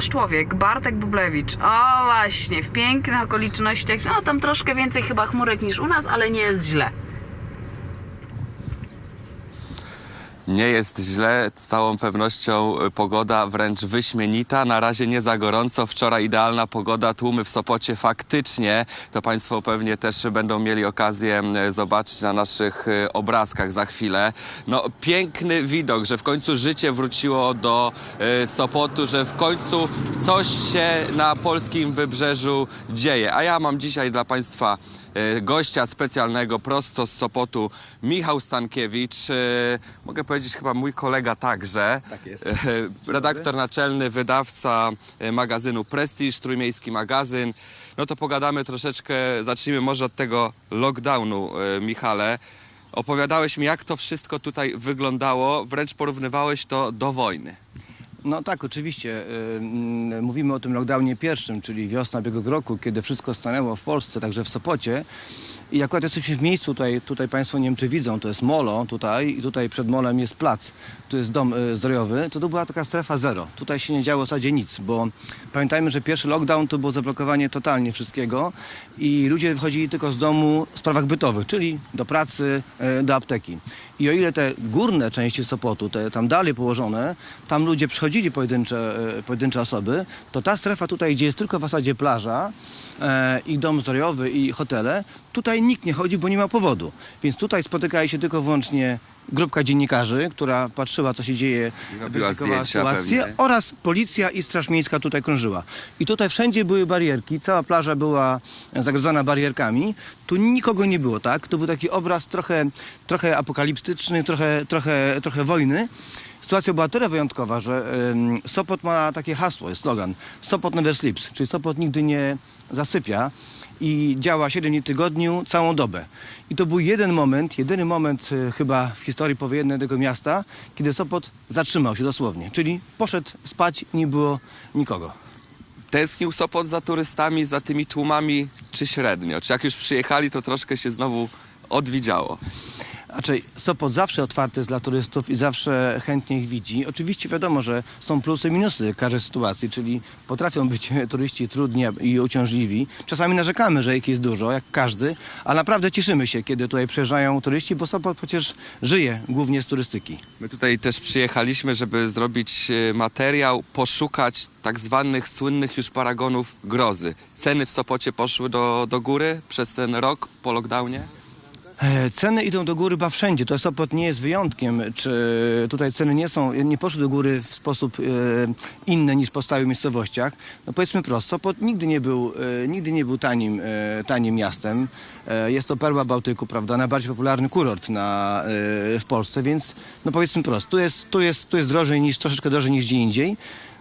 nasz człowiek, Bartek Bublewicz. O właśnie, w pięknych okolicznościach. No tam troszkę więcej chyba chmurek niż u nas, ale nie jest źle. Nie jest źle, z całą pewnością y, pogoda wręcz wyśmienita. Na razie nie za gorąco, wczoraj idealna pogoda, tłumy w Sopocie faktycznie. To Państwo pewnie też będą mieli okazję zobaczyć na naszych y, obrazkach za chwilę. No piękny widok, że w końcu życie wróciło do y, Sopotu, że w końcu coś się na polskim wybrzeżu dzieje. A ja mam dzisiaj dla Państwa gościa specjalnego prosto z Sopotu, Michał Stankiewicz. E, Mogę powiedzieć chyba mój kolega także. Tak jest. E, Redaktor naczelny, wydawca e, magazynu Prestiż, Trójmiejski Magazyn. No to pogadamy troszeczkę, zacznijmy może od tego lockdownu, e, Michale. Opowiadałeś mi, jak to wszystko tutaj wyglądało, wręcz porównywałeś to do wojny. No tak, oczywiście. Ym, Mówimy o tym lockdownie pierwszym, czyli wiosna ubiegłego roku, kiedy wszystko stanęło w Polsce, także w Sopocie. I akurat jesteśmy w miejscu, tutaj, tutaj Państwo nie wiem czy widzą, to jest molo tutaj i tutaj przed molem jest plac, tu jest dom y, zdrojowy. To, to była taka strefa zero. Tutaj się nie działo w zasadzie nic, bo pamiętajmy, że pierwszy lockdown to było zablokowanie totalnie wszystkiego i ludzie wychodzili tylko z domu w sprawach bytowych, czyli do pracy, y, do apteki. I o ile te górne części Sopotu, te tam dalej położone, tam ludzie przychodzili pojedyncze, e, pojedyncze osoby, to ta strefa tutaj, gdzie jest tylko w zasadzie plaża e, i dom zdrojowy i hotele, tutaj nikt nie chodzi, bo nie ma powodu. Więc tutaj spotykali się tylko wyłącznie grupka dziennikarzy, która patrzyła, co się dzieje, weryfikowała sytuację, pewnie. oraz policja i Straż Miejska tutaj krążyła. I tutaj wszędzie były barierki, cała plaża była zagrodzona barierkami. Tu nikogo nie było, tak? To był taki obraz trochę, trochę apokaliptyczny, trochę, trochę, trochę wojny. Sytuacja była tyle wyjątkowa, że Sopot ma takie hasło, jest slogan Sopot never sleeps, czyli Sopot nigdy nie zasypia i działa 7 dni tygodniu, całą dobę. I to był jeden moment, jedyny moment y, chyba w historii powojennej tego miasta, kiedy Sopot zatrzymał się dosłownie, czyli poszedł spać nie było nikogo. Tęsknił Sopot za turystami, za tymi tłumami, czy średnio? Czy jak już przyjechali, to troszkę się znowu odwidziało? Znaczy, Sopot zawsze otwarty jest dla turystów i zawsze chętnie ich widzi. Oczywiście wiadomo, że są plusy i minusy każdej sytuacji, czyli potrafią być turyści trudni i uciążliwi. Czasami narzekamy, że ich jest dużo, jak każdy, ale naprawdę cieszymy się, kiedy tutaj przyjeżdżają turyści, bo Sopot przecież żyje głównie z turystyki. My tutaj też przyjechaliśmy, żeby zrobić e, materiał, poszukać tak zwanych słynnych już paragonów grozy. Ceny w Sopocie poszły do, do góry przez ten rok po lockdownie? E, Ceny idą do góry chyba wszędzie. To Sopot nie jest wyjątkiem. Czy tutaj ceny nie są, nie poszły do góry w sposób e, inny niż w pozostałych miejscowościach? No powiedzmy prosto, Sopot nigdy nie był, e, nigdy nie był tanim, tanim miastem. Jest to perła Bałtyku, prawda? Najbardziej popularny kurort na, w Polsce, więc no powiedzmy prosto, tu jest, tu jest, tu jest drożej niż, troszeczkę drożej niż gdzie indziej.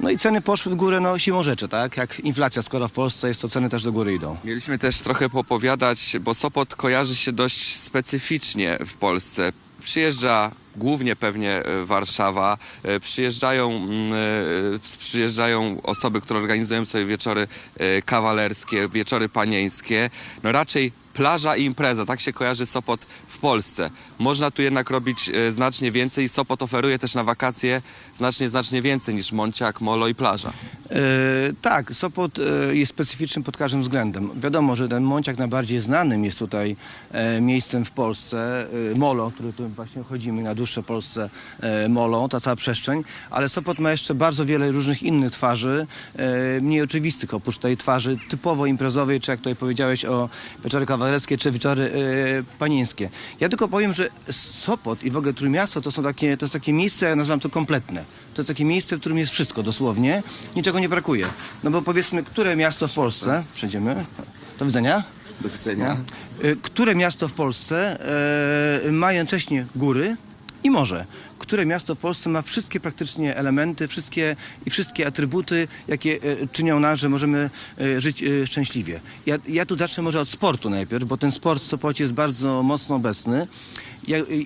No i ceny poszły w górę no, siłą rzeczy, tak? Jak inflacja skoro w Polsce jest, to ceny też do góry idą. Mieliśmy też trochę popowiadać, bo Sopot kojarzy się dość specyficznie w Polsce. Przyjeżdża głównie pewnie e, Warszawa, e, przyjeżdżają, mm, e, przyjeżdżają osoby, które organizują sobie wieczory kawalerskie, wieczory panieńskie. No raczej plaża i impreza, tak się kojarzy Sopot w Polsce. Można tu jednak robić e, znacznie więcej i Sopot oferuje też na wakacje znacznie, znacznie więcej niż Monciak, Molo i plaża. E, tak, Sopot e, jest specyficzny pod każdym względem. Wiadomo, że ten Monciak najbardziej znanym jest tutaj miejscem w Polsce, Molo, który tu właśnie chodzimy na dłuższe Polsce Molo, ta cała przestrzeń, ale Sopot ma jeszcze bardzo wiele różnych innych twarzy, mniej oczywistych oprócz tej twarzy typowo imprezowej, czy jak tutaj powiedziałeś o wieczory kawalerskie, czy wieczory e, panieńskie. Ja tylko powiem, że Sopot i w ogóle Trójmiasto to są takie, to jest takie miejsce, ja nazywam to kompletne. To jest takie miejsce, w którym jest wszystko dosłownie, niczego nie brakuje. No bo powiedzmy, które miasto w Polsce, przejdziemy, do widzenia, Do widzenia. Y, które miasto w Polsce e, ma jednocześnie góry i morze. Które miasto w Polsce ma wszystkie praktycznie elementy, wszystkie i wszystkie atrybuty, jakie e, czynią nas, że możemy e, żyć e, szczęśliwie. Ja, ja tu zacznę może od sportu najpierw, bo ten sport w Sopocie jest bardzo mocno obecny.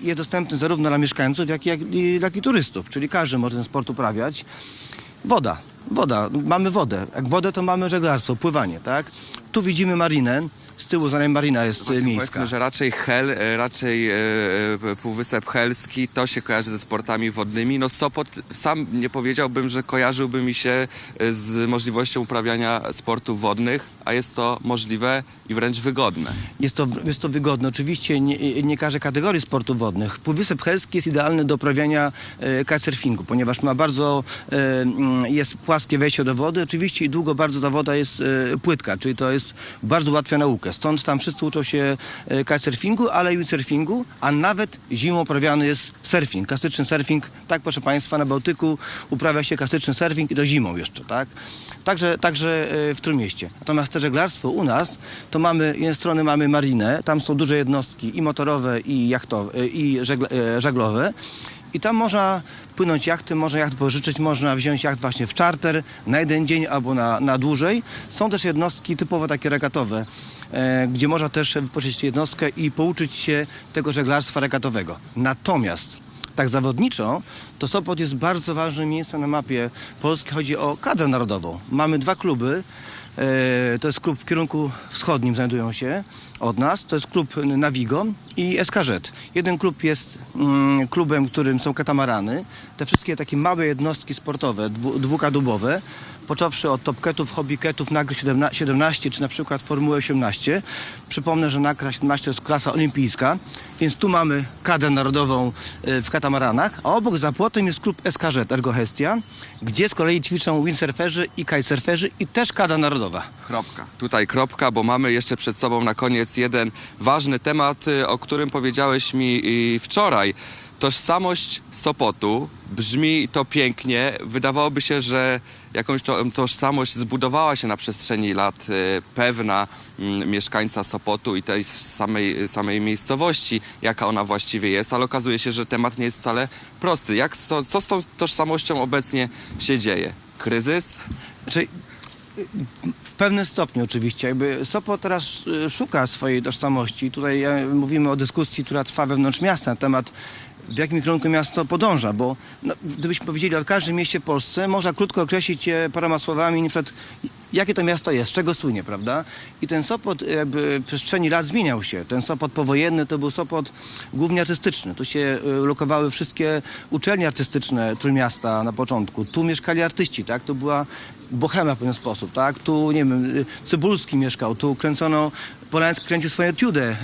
Jest dostępny zarówno dla mieszkańców, jak i, jak, i, i turystów, czyli każdy może ten sport uprawiać. Woda, woda, mamy wodę. Jak wodę to mamy żeglarstwo, pływanie, tak? Tu widzimy marinę. Z tyłu za marina jest Właśnie miejska. Powiedzmy, że raczej Hel, e, raczej e, e, Półwysep Helski, to się kojarzy ze sportami wodnymi. No Sopot sam nie powiedziałbym, że kojarzyłby mi się e, z możliwością uprawiania sportów wodnych, a jest to możliwe i wręcz wygodne. Jest to, jest to wygodne. Oczywiście nie, nie każde kategorii sportów wodnych. Półwysep Helski jest idealny do uprawiania e, kitesurfingu, ponieważ ma bardzo, e, jest płaskie wejście do wody. Oczywiście i długo bardzo ta woda jest e, płytka, czyli to jest bardzo ułatwia naukę. Stąd tam wszyscy uczą się e, kitesurfingu, ale i windsurfingu, a nawet zimą uprawiany jest surfing, klasyczny surfing. Tak, proszę Państwa, na Bałtyku uprawia się klasyczny surfing i to zimą jeszcze, tak? Także, także e, w Trójmieście. Natomiast te żeglarstwo u nas, to mamy, z jednej strony mamy marinę, tam są duże jednostki i motorowe, i jachtowe, i żegle, e, żaglowe. I tam można płynąć jachty, można jacht pożyczyć, można wziąć jacht właśnie w czarter na jeden dzień albo na, na dłużej. Są też jednostki typowo takie regatowe, e, gdzie można też wypożyczyć jednostkę i pouczyć się tego żeglarstwa regatowego. Natomiast tak zawodniczo, to Sopot jest bardzo ważnym miejscem na mapie Polski. Chodzi o kadrę narodową. Mamy dwa kluby. E, To jest klub w kierunku wschodnim znajdują się od nas. To jest klub Navigo i SKZ. Jeden klub jest mm, klubem, którym są katamarany. Te wszystkie takie małe jednostki sportowe, dwu, dwukadubowe, począwszy od topketów, hobbyketów, Nagry 17, 17 czy na przykład Formuły 18. Przypomnę, że Nagra 17 to jest klasa olimpijska, więc tu mamy kadrę narodową e, w katamaranach, a obok za płotem jest klub SKZ Ergo Hestia, gdzie z kolei ćwiczą windsurferzy i kitesurferzy i też kadra narodowa. Kropka. Tutaj kropka, bo mamy jeszcze przed sobą na koniec jeden ważny temat, y, o którym powiedziałeś mi wczoraj. Tożsamość Sopotu, brzmi to pięknie. Wydawałoby się, że jakąś to, tożsamość zbudowała się na przestrzeni lat y, pewna mm, mieszkańca Sopotu i tej samej, samej miejscowości, jaka ona właściwie jest, ale okazuje się, że temat nie jest wcale prosty. Jak to, co z tą tożsamością obecnie się dzieje? Kryzys? Znaczy, w pewnym stopniu oczywiście. Jakby Sopot teraz y, szuka swojej tożsamości. Tutaj e, mówimy o dyskusji, która trwa wewnątrz miasta na temat w jakim kierunku miasto podąża, bo no, gdybyśmy powiedzieli o każdym mieście w Polsce, można krótko określić je paroma słowami, na przykład jakie to miasto jest, czego słynie, prawda? I ten Sopot jakby w przestrzeni lat zmieniał się. Ten Sopot powojenny to był Sopot głównie artystyczny. Tu się y, lokowały wszystkie uczelnie artystyczne Trójmiasta na początku. Tu mieszkali artyści, tak? To była bohema w pewien sposób, tak? Tu, nie wiem, y, Cybulski mieszkał, tu kręcono, Polański kręcił swoją tiudę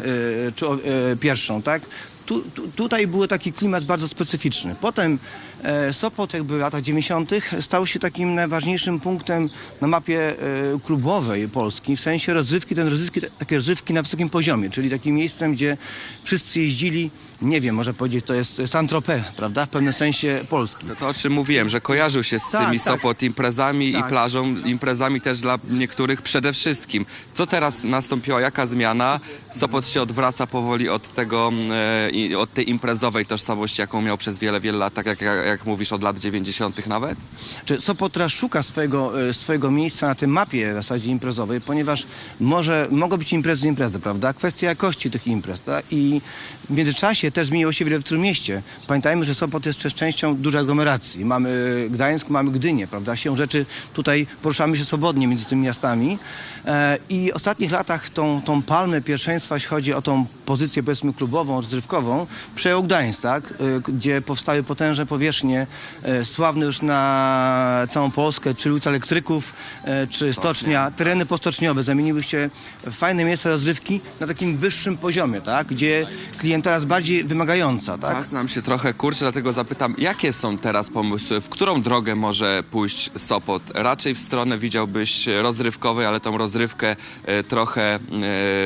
y, pierwszą, tak? Tu, tu, tutaj był taki klimat bardzo specyficzny. Potem e, Sopot jakby w latach 90. stał się takim najważniejszym punktem na mapie e, klubowej Polski, w sensie rozrywki, ten rozrywki, takie rozrywki na wysokim poziomie, czyli takim miejscem, gdzie wszyscy jeździli, nie wiem, może powiedzieć, to jest Saint-Tropez, prawda, w pewnym sensie Polski. No to o czym mówiłem, że kojarzył się z Tak, tymi tak. Sopot imprezami i Tak. plażą, imprezami też dla niektórych przede wszystkim. Co teraz nastąpiła, jaka zmiana? Sopot się odwraca powoli od tego, e, i- od tej imprezowej tożsamości, jaką miał przez wiele, wiele lat, tak jak, jak, mówisz, od lat 90. nawet? Czy Sopot teraz szuka swojego, e, swojego miejsca na tej mapie w zasadzie imprezowej, ponieważ może, mogą być imprezy imprezy, prawda? Kwestia jakości tych imprez, tak? I w międzyczasie też zmieniło się wiele w Trójmieście. Pamiętajmy, że Sopot jest częścią dużej aglomeracji. Mamy Gdańsk, mamy Gdynię, prawda? Się rzeczy tutaj poruszamy się swobodnie między tymi miastami. E, I w ostatnich latach tą, tą palmę pierwszeństwa, jeśli chodzi o tą pozycję powiedzmy klubową, rozrywkową, przejął Gdańsk, tak? E, Gdzie powstały potężne powierzchnie, e, sławne już na całą Polskę, czy ulica Elektryków, e, czy Stocznia. Tereny postoczniowe zamieniły się w fajne miejsca rozrywki na takim wyższym poziomie, tak? Gdzie klientela jest bardziej wymagająca, tak? Czas nam się trochę kurczy, dlatego zapytam, jakie są teraz pomysły, w którą drogę może pójść Sopot? Raczej w stronę widziałbyś rozrywkowej, ale tą rozrywkę trochę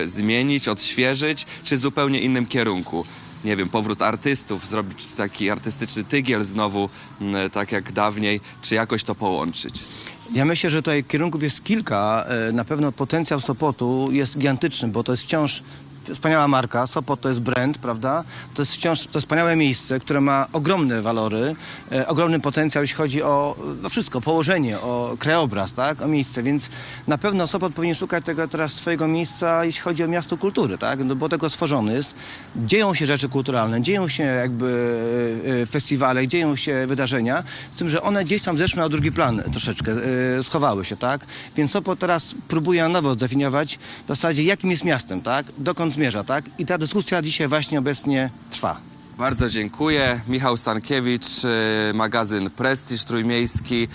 zmienić, odświeżyć, czy zupełnie innym kierunku? Nie wiem, powrót artystów, zrobić taki artystyczny tygiel znowu, m, tak jak dawniej, czy jakoś to połączyć? Ja myślę, że tutaj kierunków jest kilka. E, Na pewno potencjał Sopotu jest gigantyczny, bo to jest wciąż wspaniała marka, Sopot to jest brand, prawda? To jest wciąż to wspaniałe miejsce, które ma ogromne walory, e, ogromny potencjał, jeśli chodzi o no wszystko, położenie, o krajobraz, tak? O miejsce, więc na pewno Sopot powinien szukać tego teraz swojego miejsca, jeśli chodzi o miasto kultury, tak? No, bo tego stworzony jest. Dzieją się rzeczy kulturalne, dzieją się jakby e, e, festiwale, dzieją się wydarzenia, z tym, że one gdzieś tam zeszły na drugi plan troszeczkę, e, schowały się, tak? Więc Sopot teraz próbuje na nowo zdefiniować w zasadzie jakim jest miastem, tak? Dokąd zmierza, tak? I ta dyskusja dzisiaj właśnie obecnie trwa. Bardzo dziękuję. Michał Stankiewicz, e, magazyn Prestiż Trójmiejski.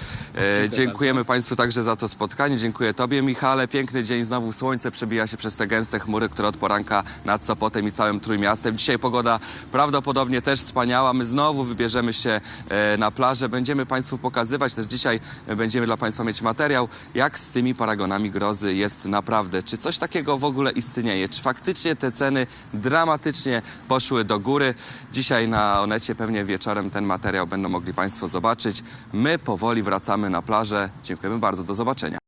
E, Dziękujemy Państwu także za to spotkanie. Dziękuję Tobie, Michale. Piękny dzień, znowu słońce przebija się przez te gęste chmury, które od poranka nad Sopotem i całym Trójmiastem. Dzisiaj pogoda prawdopodobnie też wspaniała. My znowu wybierzemy się e, na plażę. Będziemy Państwu pokazywać, też dzisiaj będziemy dla Państwa mieć materiał, jak z tymi paragonami grozy jest naprawdę. Czy coś takiego w ogóle istnieje? Czy faktycznie te ceny dramatycznie poszły do góry? Dzisiaj na Onecie pewnie wieczorem ten materiał będą mogli Państwo zobaczyć. My powoli wracamy na plażę. Dziękujemy bardzo. Do zobaczenia.